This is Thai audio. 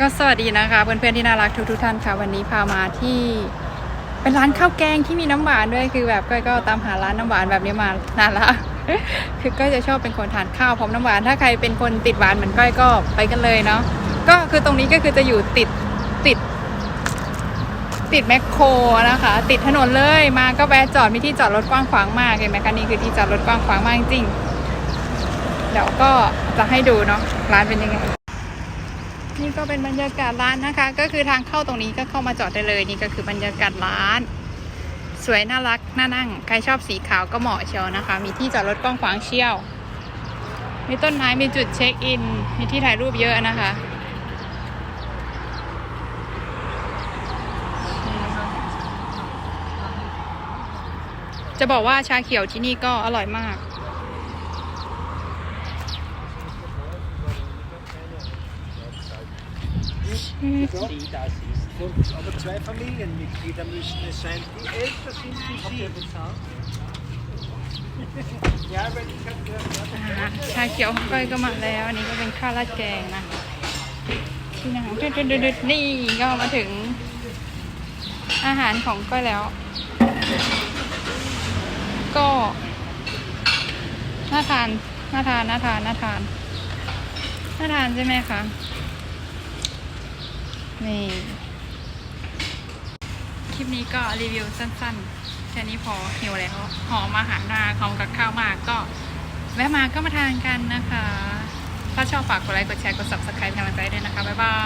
ก็สวัสดีนะคะ เพื่อนๆที่น่ารักทุกๆท่านค่ะ วันนี้พามาที่เป็นร้านข้าวแกงที่มีน้ำหวานด้วยคือแบบก้อยก็ตามหาร้านน้ำหวานแบบนี้มานานละคือก้อยจะชอบเป็นคนทานข้าวพร้อมน้ำหวาน ถ้าใครเป็นคนติดหวานเหมือนก้อยก็ไปกันเลยเนาะก็คือตรงนี้ก็คือจะอยู่ติดติด ติดแมคโครนะคะ ติดถนนเลยมาก็แวะจอดมีที่จอดรถกว้างขวางมากเห็นไหมคะนี่คือที่จอดรถกว้างขวางมากจริงๆเดี๋ยวก็จะให้ดูเนาะร้านเป็นยังไง นี่ก็เป็นบรรยากาศร้านนะคะ ก็คือทางเข้าตรงนี้ก็เข้ามาจอดได้เลย นี่ก็คือบรรยากาศร้าน สวยน่ารักน่านั่ง ใครชอบสีขาวก็เหมาะเชียวนะคะ มีที่จอดรถกว้างขวางเชี่ยว มีต้นไม้มีจุดเช็คอิน มีที่ถ่ายรูปเยอะนะคะจะบอกว่าชาเขียวที่นี่ก็อร่อยมาก aber zwei Familienmitglieder müssen es sein. Die älter sind wie Sie. Ja, weil ich habe gehört, อาหารชาเขียวของก้อยก็มาแล้วอันนี้ก็เป็นข้าวราดแกงนะที่นั่งดึดๆๆนี่ก็มาถึงอาหารของก้อยแล้ว ก็น่าทานน่าทานน่าทานน่าทานน่าทานใช่ไหมคะ นี่ คลิปนี้ก็รีวิวสั้นๆ แค่นี้พอหิวแล้วหอมอาหารมาหอมกับข้าวมากก็ แวะมาก็มาทานกันนะคะ ถ้าชอบฝากกดไลค์ กดแชร์ กด subscribe เป็นกำลังใจด้วยนะคะ บ๊ายบาย